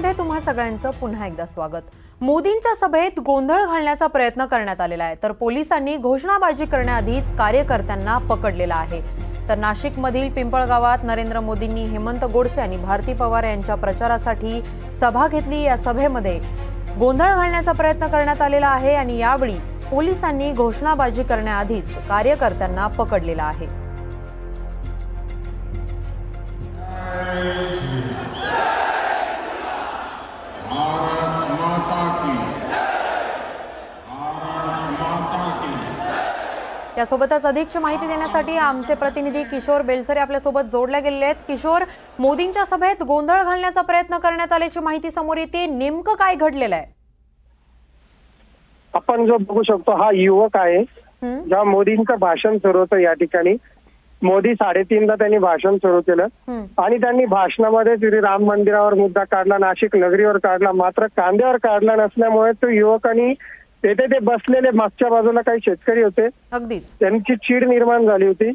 मध्ये तुम्हा सगळ्यांचं पुन्हा एकदा स्वागत. मोदींच्या सभेत गोंधळ घालण्याचा प्रयत्न करण्यात आलेला आहे. तर पोलिसांनी घोषणाबाजी करण्याआधीच कार्यकर्त्यांना पकडलेला आहे. तर नाशिकमधील पिंपळगावात नरेंद्र मोदींनी हेमंत गोडसे आणि भारती पवार यांच्या प्रचारासाठी सभा घेतली. या सभेमध्ये गोंधळ घालण्याचा प्रयत्न करण्यात आलेला आहे आणि यावेळी पोलिसांनी घोषणाबाजी करण्याआधीच कार्यकर्त्यांना पकडलेला आहे. यासोबतच अधिकची माहिती देण्यासाठी आमचे प्रतिनिधी किशोर बेलसरे आपल्यासोबत जोडले गेलेले आहेत. किशोर मोदींच्या सभेत गोंधळ घालण्याचा प्रयत्न करण्यात आल्याची माहिती समोर येते. नेमकं काय घडलेलं आहे? आपण जो बघू शकतो हा युवक आहे? जेव्हा मोदींचं भाषण सुरू होतं या ठिकाणी. मोदी साडेतीनला त्यांनी भाषण सुरू केलं. आणि त्यांनी भाषणामध्ये श्री राम मंदिरावर मुद्दा काढला नाशिक नगरीवर काढला मात्र कांद्यावर काढला नसल्यामुळे तो युवकांनी तेथे ते बसलेले मागच्या बाजूला काही शेतकरी होते. अगदीच. त्यांची चीड निर्माण झाली होती.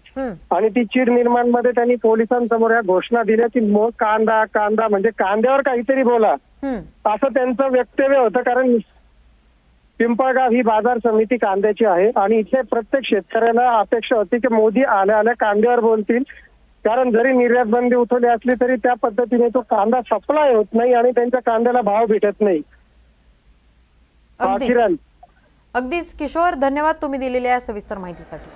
आणि ती चीड निर्माणमध्ये त्यांनी पोलिसांसमोर या घोषणा दिल्या की मो कांदा कांदा म्हणजे कांद्यावर काहीतरी बोला. असं त्यांचं वक्तव्य होतं कारण पिंपळगाव ही बाजार समिती कांद्याची आहे आणि इथे प्रत्येक शेतकऱ्याला अपेक्षा होती की मोदी आल्या आल्या कांद्यावर बोलतील. कारण जरी निर्यात बंदी उठवली असली तरी त्या पद्धतीने तो कांदा सप्लाय होत नाही आणि त्यांच्या कांद्याला भाव भेटत नाही. अगदीच किशोर धन्यवाद तुम्ही दिलेल्या या सविस्तर माहितीसाठी.